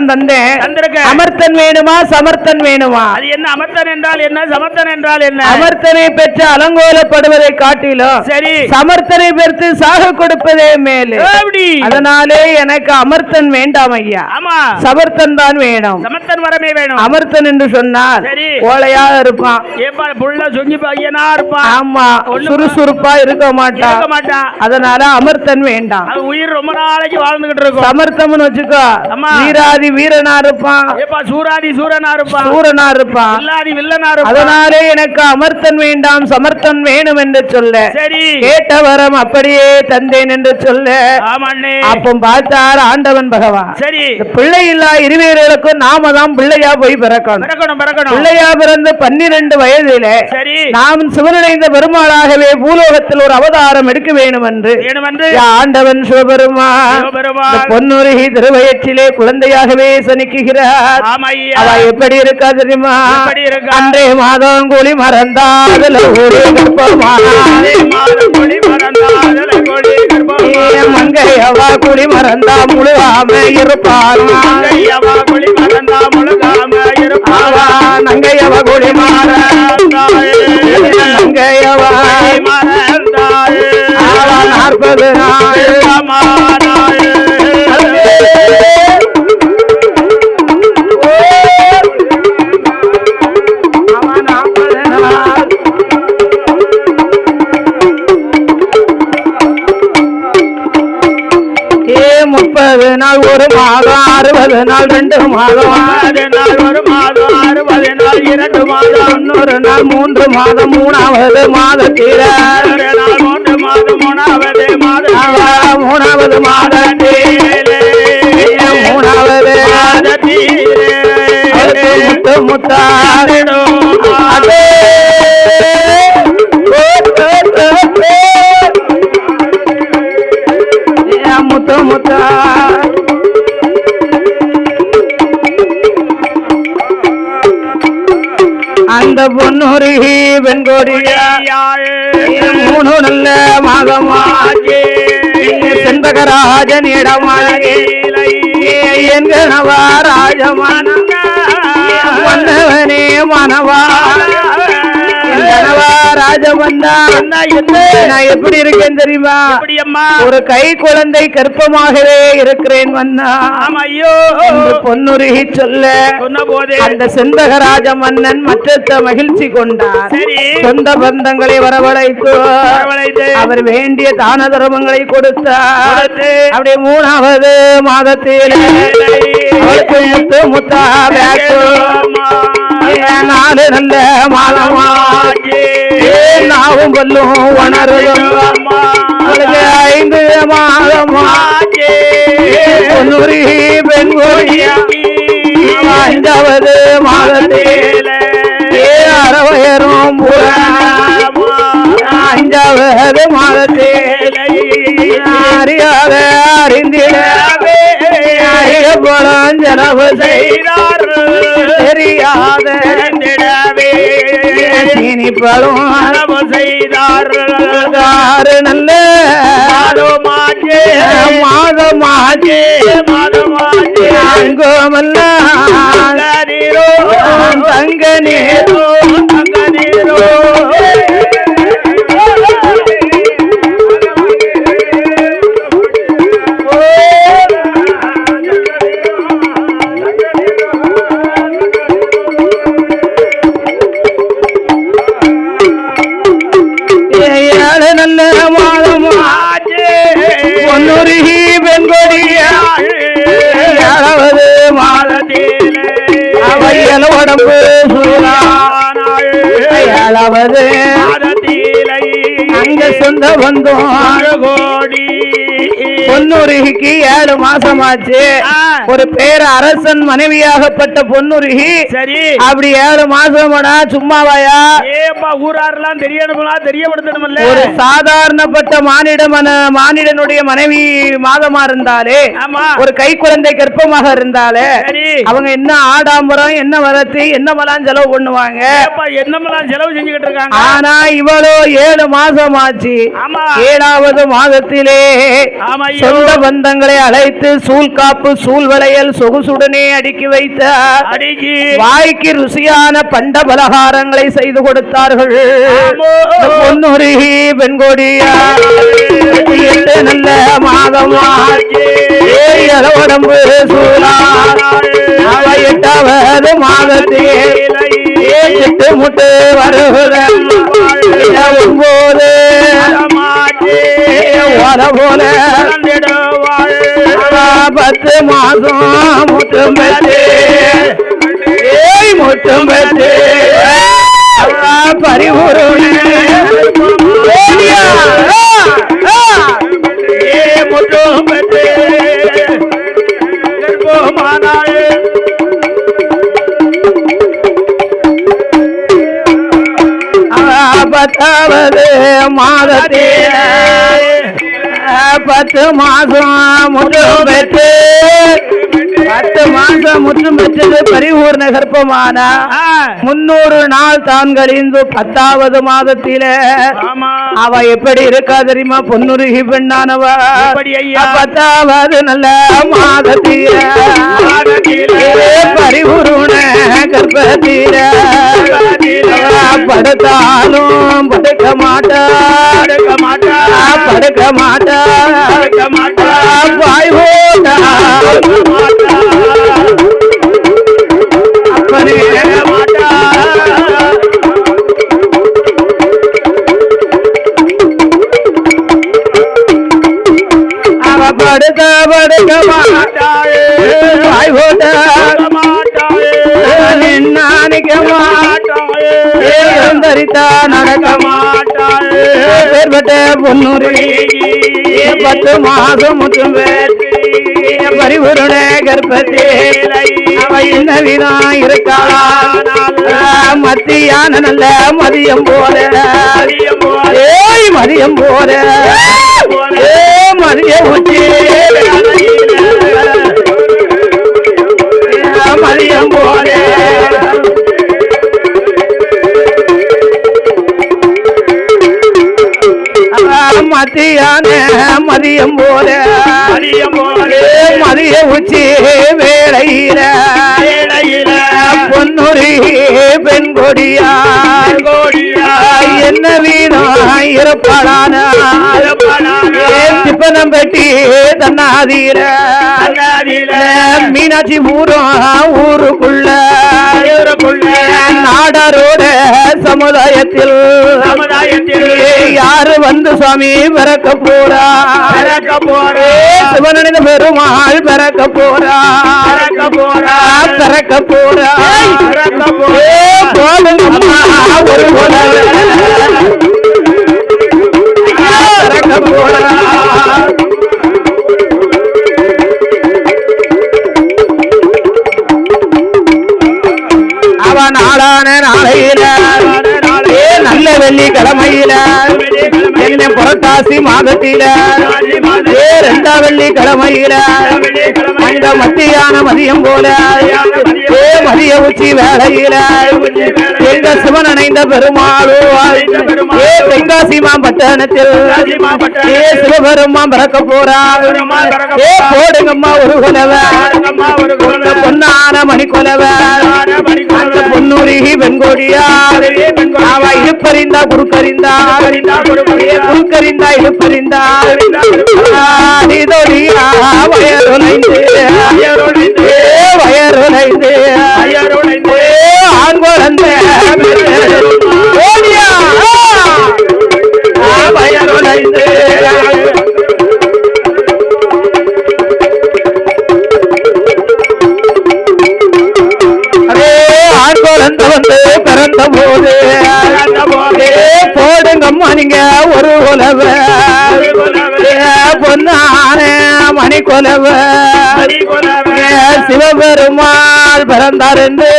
வரம் தந்தேன் அமர்த்தன் வேணுமா சமர்த்தன் வேணுமா? அது என்ன அமர்த்தன் என்றால் என்ன சமர்த்தன் என்றால் என்ன? அமர்த்தனை பெற்று அலங்கோலப்படுவதை காட்டிலும் சரி. சமர்த்தனை பெற்று சாக கொடுப்பதே மேலு. அதனாலே எனக்கு அமர்த்தன் வேண்டாம் ஐயா. சமர்த்தன் தான் வேணும். சமர்த்தன் வரமே வேணும். அமர்த்தன் என்று சொன்னால். ஓலையா இருப்பான். இருப்பான். ஆமா. சுறுசுறுப்பா இருக்க மாட்டான் அதனால அமர்த்தன் வேண்டாம். உயிர் ரொம்ப நாளைக்கு வாழ்ந்துகிட்டு இருக்கும். சமர்த்தம்னு வச்சுக்கோ. வீராதி வீரனா இருப்பான். ஏப்பா சூராதி சூரனா இருப்பான். சூரனா இருப்பான். வில்லாதி வில்லனா இருப்பான். அதனாலே எனக்கு அமர்த்தன் வேண்டாம் சமர்த்தன் வேணும் என்று சொல்ல. சரி. கேட்ட வரம் அப்படியே தந்தேன் என்று சொல்ல. ஆமாண்ணே. அப்போ பார்த்தார் ஆண்டவன் பகவான். சரி. பிள்ளை இல்லா இருவேர்களுக்கும் நாம தான் பிள்ளையா போய் பிறக்கணும். பிறக்கணும் பிறக்கணும். பிள்ளையா பிறந்த பன்னிரண்டு வயதிலே சரி. நாம் சிவனடைந்த பெருமாளாகவே பூலோகத்தில் ஒரு அவதாரம் எடுக்க வேண்டும் என்று வேணும் என்று ஆண்டவன் சிவபெருமான். பொன்னுருகி திருவயிற்றிலே குழந்தையாகவே சனிக்குகிறார். ஆமையா. அவ எப்படி இருக்கா தெரியுமா? எப்படி இருக்கா? அன்றே மாதம் கூலி மறந்தாதுல ஒரு மாதம் கொடி மறந்தா முழுகாம இருப்பாள். ஐயவா கொடி மறந்தா முழுகாம இருப்பாவா. அவா நங்கை அவ குடி மாற நங்கை அவ. மறந்தாயே. அவ நாற்பது நாள். அறுபது நாள் ரெண்டு மாதம் ஆறு நாள் ஒரு மாதம் அறுபது நாள் இரண்டு மாதம் தொண்ணூறு நாள் மூன்று மாதம் மூணாவது மாதத்தில ஒரு நாள் மூன்று மாதம் மூணாவது மாதம் மூணாவது மாதத்திலே மூணாவது அடுத்து முத்து. மனு நல்ல மாதமா செண்பகராஜனிடமாகி என் என்கிறவா ராஜமான. மன்னவனே மனவா. ராஜமன்னா நான் எப்படி இருக்கேன் தெரியுமா? ஒரு கை குழந்தை கர்ப்பமாகவே இருக்கிறேன் மன்னா ஐயோ பொன்னுருகி சொல்ல அந்த செண்பகராஜ மன்னன் மற்ற மகிழ்ச்சி கொண்டார். சொந்த பந்தங்களை வரவழைத்து அவர் வேண்டிய தான தர்மங்களை கொடுத்தார். கொடுத்து. அப்படியே மூணாவது மாதத்தில் முத்து முத்தா நல்ல மாதமா நாவும் பல்லும் உணர்வும் ஐந்து மாதமா பொன்னுரி பெண்கோடி ஐந்தாவது மாதத்தில் அறவையரும் ஐந்தாவது அஞ்சாவது மாதத்தில் அறியாத அறிந்திடவே. அறியப்படும் ஜனவு செய்தார். தெரியாத இனிப்படும் ஆறு நல்ல மாதமாச்சு. அங்கோமல்ல தங்க நீரோ. ஏழாவது அங்க சொந்த பந்தம். கோடி பொன்னுருகிக்கு ஏழு மாசமாச்சு. ஆ. ஒரு பேர் அரசன் மனைவியாகப்பட்ட பொன்னுருகி சரி. அப்படி ஏழு மாசமாடா சும்மாவாயா? ஏப்பா ஊராரெல்லாம் தெரியணும்னா தெரியப்படுத்தணும்ல ஒரு சாதாரணப்பட்ட மானிட மன மானிடனுடைய மனைவி மாதமா இருந்தாலே ஆமா. ஒரு கை குழந்தை கர்ப்பமாக இருந்தாலே சரி. அவங்க என்ன ஆடாம்பரம் என்ன வரத்து என்ன மலாம் செலவு பண்ணுவாங்க? ஏப்பா என்னமெல்லாம் செலவு செஞ்சுக்கிட்டு இருக்காங்க? ஆனா இவளோ ஏழு மாசம் ஆச்சு ஏழாவது மாதத்திலே சொந்த பந்தங்களை அழைத்து சூழ்காப்பு சூழ்வளையல் சொகுசுடனே அடுக்கி அடிக்கி. வாய்க்கு ருசியான பண்ட பலகாரங்களை செய்து கொடுத்தார்கள். பொன்னுருகி பெண்கொடியா எட்டு நல்ல மாதமா உடம்பு சூழா எட்டாவது மாதத்தில் ஏட்டு முட்டு வருகிற ஒன்பது போல. பத்து மாசம் முட்டும் பெற்று. ஏய் முட்டும் பெற்று. பரிபூரண. ஓடியா ஆ, பத்தாவது மாதத்தே. பத்து மாசம் முற்றும் பெற்று பத்து மாசம் முற்றும் பெற்றது பரிபூர்ண கர்ப்பமான முன்னூறு நாள் தான் கழிந்து பத்தாவது மாதத்தில. அவ எப்படி இருக்கா தெரியுமா? பொன்னுருகி பெண்ணானவ? பத்தாவது நல்ல மாதத்தில. மாதத்திலே. பரிபூர்ண கர்ப்பத்தில படுத்தாலும் படுக்க மாட்டா. படுக்க மாட்டா பாய் போட்டா படுக்க படுக்க மாட்டா பாய் போட்டா நின்னானிக்க நடக்க மாட்டா பேர்பட்ட பொன்னூரி பத்து மாதம் முற்றும் பேர் பரிபூரண கர்ப்பத்தே இருக்கா மத்தியான நல்ல மதியம் போல. ஏய் மதியம் போல. ஏ மதிய உச்சி மத்தியான மதியம் போல. மதிய உச்சி வேளையில. பொன்னுரி பெண் கொடியா என்ன வீணம் இருப்பாளான சிப்பனம் பெட்டி தன்னாதீர. மீனாட்சி ஊரும் ஊருக்குள்ள. நாடாரோட சமுதாயத்தில் யாரு வந்து சுவாமி பிறக்க போறா? சிவனனித பெருமாள் பிறக்க போறா? பிறக்க போறா. ஏ, போதும் அம்மா, ஒரு உலகு. பிறக்க போறா. நாளான நாளையில நல்ல வெள்ளி கிழமையில என்ன புரட்டாசி மாதத்தில ஏ ரெண்டா வெள்ளி கிழமையில அந்த மத்தியான மதியம் போல ஏ மதிய உச்சி வேளையில எங்க சிவன் அணைந்த பெருமாளோ ஏ தென்காசி மாம்பட்டணத்தில் ஏ சிவபெருமான் பிறக்க போறா ஏ போடுங்கம்மா ஒரு குலவை பொன்னான மணி கொலவை பொன்னுருகி வெண்கொடியா அவ இழுப்பறிந்தா குறுக்கறிந்தா குறுக்கறிந்தா இழுப்பறிந்தா இதொடியா வயருளைந்து ஏ ஆண் குழந்தை. மணிங்க ஒரு உலவ பொன்னான மணி கொலவ சிவபெருமாள் பிறந்தார் என்று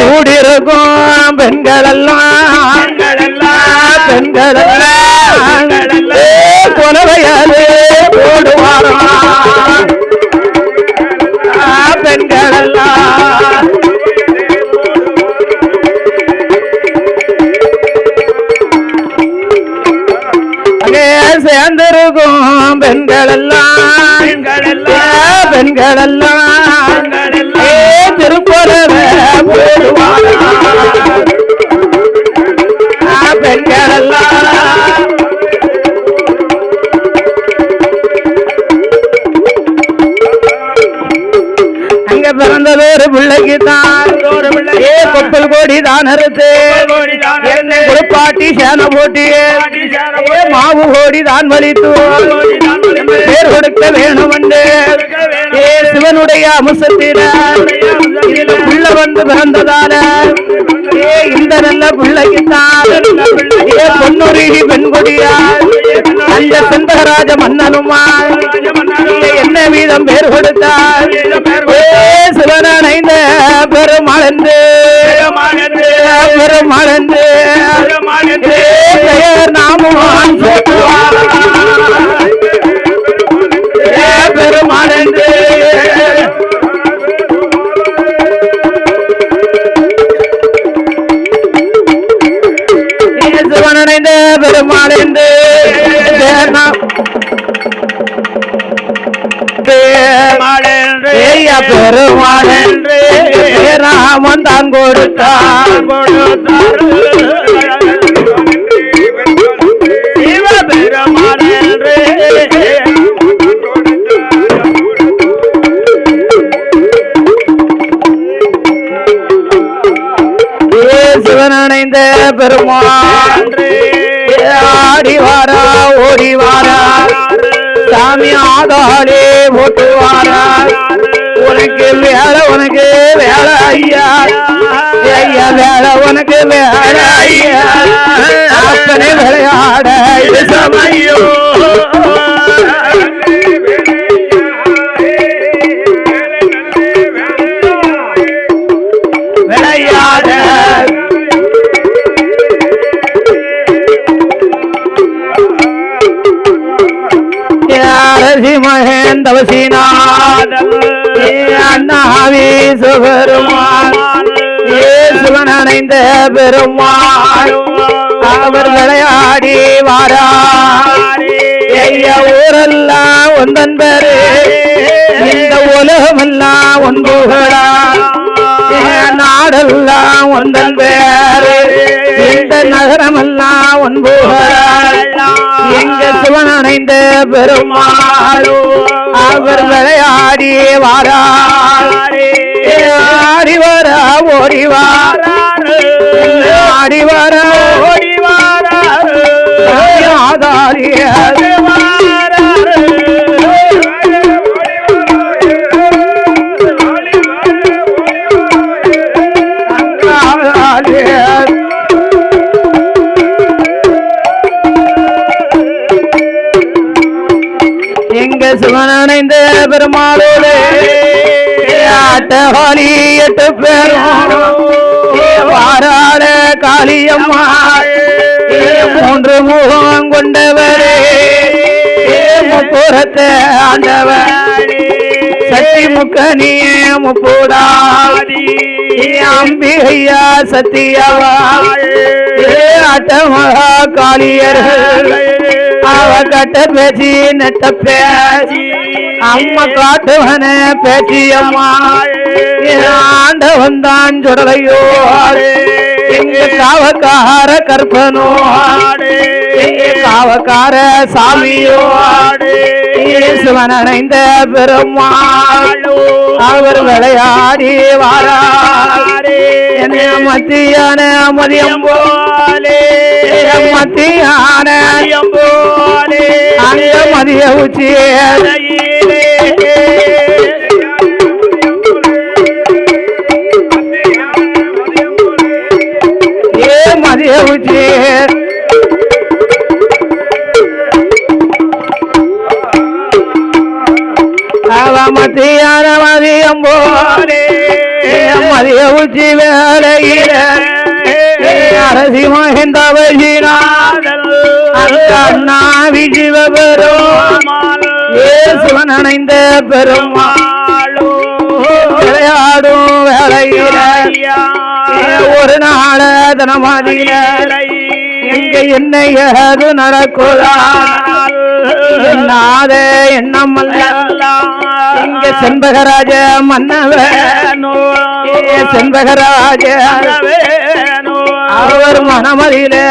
கூடியிருக்கும் பெண்கள் எல்லாம் பெண்கள் எல்லாம் கொலவையாலே போடுவாராம். ஏ திருப்பொருள போடுவாரா ஆ, பெண்கள் எல்லாம் அங்க பிறந்தது ஒரு பிள்ளைக்கு தான். ஏ கொப்பல் கோடி தான் அறுத்து குளிப்பாட்டி சேனை போட்டு. மாவு கோடி தான் வலித்து. பேர் கொடுக்க வேணும் வேணும். ஏ சிவனுடைய அம்சத்தில. இந்த புள்ள வந்து பிறந்ததால. ஏ இந்த நல்ல பிள்ளைக்கு தான். ஏ பொன்னுருகி பெண்குடியா அந்த செந்தகராஜ மன்னனுமா என்ன வீதம் பேர் கொடுத்தார். ஏ சிவனடைந்த பெருமாள் என்று பெருமாள் என்று ஏ பெயர் நாமும் சூட்டுவார். ஏ பெருமாள் பெருமாள் என்று ராமன் தான் கொடுத்தார் ஏ சிவனடைந்த பெருமாள் ஆடி வாரா ஓடி வாரா சாமி ஆதாளே போட்டு வாரா உனக்கு வேலை உனக்கு வேலை ஐயா. ஐயா வேலை உனக்கு வேலை ஐயா. அப்பனை விளையாட இது சமயம். விளையாட. அண்ணாவே சுபெருமான் இயேசுவன் அணைந்த பெருமாள் அவர் விளையாடி வாரா ஐயா ஊரெல்லாம் ஒன்றன் பேரு இந்த உலகமெல்லாம் ஒன்றுகளா நாடெல்லாம் ஒன்றன் பேரு இந்த நகரமெல்லாம் ஒன்புகளா எங்க சிவன் அணைந்த பெருமாளோ அவர் விளையாடி வாரார். ஆடி வரா ஓடி வாரா ஆடி வரா ஓடி ஆதாரிய எங்க பெருமாளோடு ஆட்டவாளி எட்டு பேரும் வாராட காளியம்மா மூன்று முகம் கொண்டவரே. முப்புறத்தை ஆண்டவர். சக்தி முக்கனிய முப்பூடா அம்பிகையா சத்தியவா ஆட்டமகா காளியர்கள். அவ பேசி பேச்சு நெட்ட பேச்சு அம்மா காட்டுவன பேச்சியம்மா ஆண்டவன் தான் சுடலையோ எங்க காவக்கார கற்பனோ எங்க காவக்கார சாமியோ சிவனடைந்த அணைந்த பெருமாள். அவர் விளையாடி வாரார். என்ன மத்தியான மதியம் போலே. மத்தியான அந்த மதிய உச்சியே. ஏ மதிய உச்சியே. அவ மத்தியான மதியம் போலே. மதிய உச்சி வேலையில அரசி மகிந்த வசினாதல் அந்த அண்ணா விஜிவபெரும் இயேசுவன் அணைந்த பெருமாள் விளையாடும் வேலையில ஒரு நாள தினமதியில எங்க என்ன ஏது நடக்குதா எண்ணாத எண்ணம் அல்ல இங்க செண்பகராஜ மன்னவன் ஏ செண்பகராஜ அவர் மனமதிலே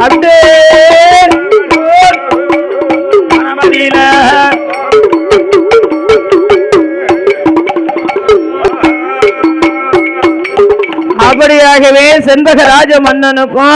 அப்படியே அப்படியாகவே செண்பகராஜ மன்னனுக்கும்